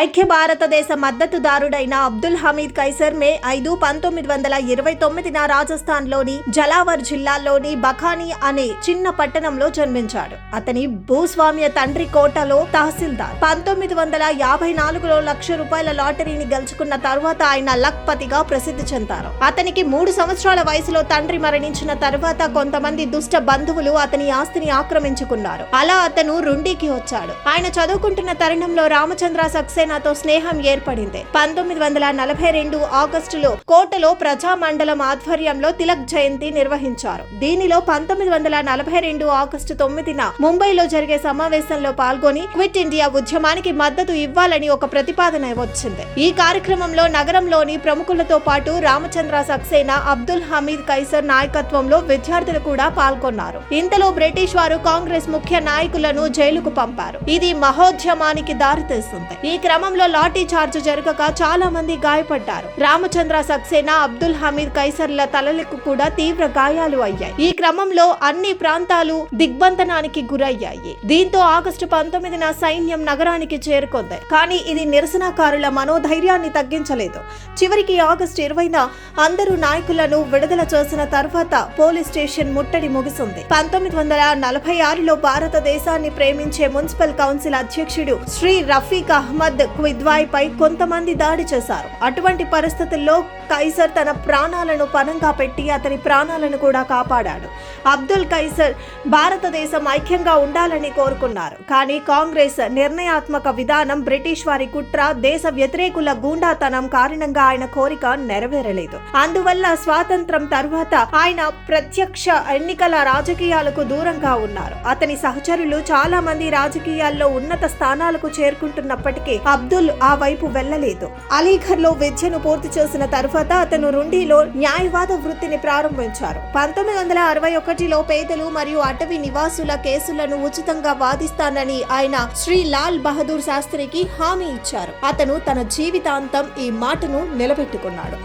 ఐక్య భారతదేశ మద్దతుదారుడైన అబ్దుల్ హమీద్ కైసర్ మే ఐదు పంతొమ్మిది వందల ఇరవై తొమ్మిదిన రాజస్థాన్లోని జలావర్ జిల్లాలోని బఖానీ అనే చిన్న పట్టణంలో జన్మించాడు. అతని భూస్వామ్య తండ్రి కోటలో తహసీల్దార్. పంతొమ్మిది వందల యాభై నాలుగులో లక్ష రూపాయల లాటరీని గెలుచుకున్న తర్వాత ఆయన లక్పతిగా ప్రసిద్ధి చెందారు. అతనికి మూడు సంవత్సరాల వయసులో తండ్రి మరణించిన తర్వాత కొంతమంది దుష్ట బంధువులు అతని ఆస్తిని ఆక్రమించుకున్నారు. అలా అతను రుండీకి వచ్చాడు. ఆయన చదువుకుంటున్న తరుణంలో రామచంద్ర సక్సేనాతో స్నేహం ఏర్పడింది. పంతొమ్మిది వందల నలభై రెండు ఆగస్టులో కోటలో ప్రజా మండలం ఆధ్వర్యంలో తిలక్ జయంతి నిర్వహించారు. దీనిలో పంతొమ్మిది వందల నలభై రెండు ఆగస్టు తొమ్మిదిన ముంబైలో జరిగే సమావేశంలో పాల్గొని క్విట్ ఇండియా ఉద్యమానికి మద్దతు ఇవ్వాలని ఒక ప్రతిపాదన వచ్చింది. ఈ కార్యక్రమంలో నగరంలోని ప్రముఖులతో పాటు రామచంద్ర సక్సేనా అబ్దుల్ హమీద్ కైసర్ నాయకత్వంలో విద్యార్థులు కూడా పాల్గొన్నారు. ఇంతలో బ్రిటిష్ వారు కాంగ్రెస్ ముఖ్య నాయకులను జైలుకు పంపారు. ఇది మహోద్యమానికి దారితీస్తుంది ఈ క్రమంలో లాఠీ చార్జ్ జరగక చాలా మంది గాయపడ్డారు. రామచంద్ర సక్సేనా అబ్దుల్ హమీద్ కైసర్ల తలలకు కూడా తీవ్ర గాయాలు అయ్యాయి. ఈ క్రమంలో అన్ని ప్రాంతాలు దిగ్బంధనానికి గురయ్యాయి. దీంతో ఆగస్టు పంతొమ్మిదిన సైన్యం నగరానికి చేరుకుంది. కానీ ఇది నిరసనకారుల మనోధైర్యాన్ని తగ్గించలేదు. చివరికి ఆగస్టు ఇరవైన అందరూ నాయకులను విడుదల చేసిన తర్వాత పోలీస్ స్టేషన్ ముట్టడి ముగిసింది. పంతొమ్మిది వందల నలభై ఆరులో భారతదేశాన్ని ప్రేమించే మున్సిపల్ కౌన్సిల్ అధ్యక్షుడు శ్రీ రఫీక్ అహ్మద్ క్విద్వాయ్పై కొంతమంది దాడి చేశారు. అటువంటి పరిస్థితుల్లో కైసర్ తన ప్రాణాలను పనంగా పెట్టి అతని ప్రాణాలను కూడా కాపాడాడు. అబ్దుల్ కైసర్ భారతదేశం ఐక్యంగా ఉండాలని కోరుకున్నారు. కానీ కాంగ్రెస్ నిర్ణయాత్మక విధానం బ్రిటిష్ వారి కుట్ర దేశ వ్యతిరేకుల గూండాతనం కారణంగా ఆయన కోరిక నెరవేరలేదు. అందువల్ల స్వాతంత్రం తర్వాత ఆయన ప్రత్యక్ష ఎన్నికల రాజకీయాలకు దూరంగా ఉన్నారు. అతని సహచరులు చాలా మంది రాజకీయాల్లో ఉన్నత స్థానాలకు చేరుకుంటున్నప్పటికీ అబ్దుల్ ఆ వైపు వెళ్ళలేదు. అలీఘర్లో విద్యను పూర్తి చేసిన తర్వాత అతను రుండీలో న్యాయవాద వృత్తిని ప్రారంభించారు. పంతొమ్మిది వందల అరవై ఒకటిలో పేదలు మరియు అటవీ నివాసుల కేసులను ఉచితంగా వాదిస్తానని ఆయన శ్రీ లాల్ బహదూర్ శాస్త్రికి హామీ ఇచ్చారు. అతను తన జీవితాంతం ఈ మాటను నిలబెట్టుకున్నాడు.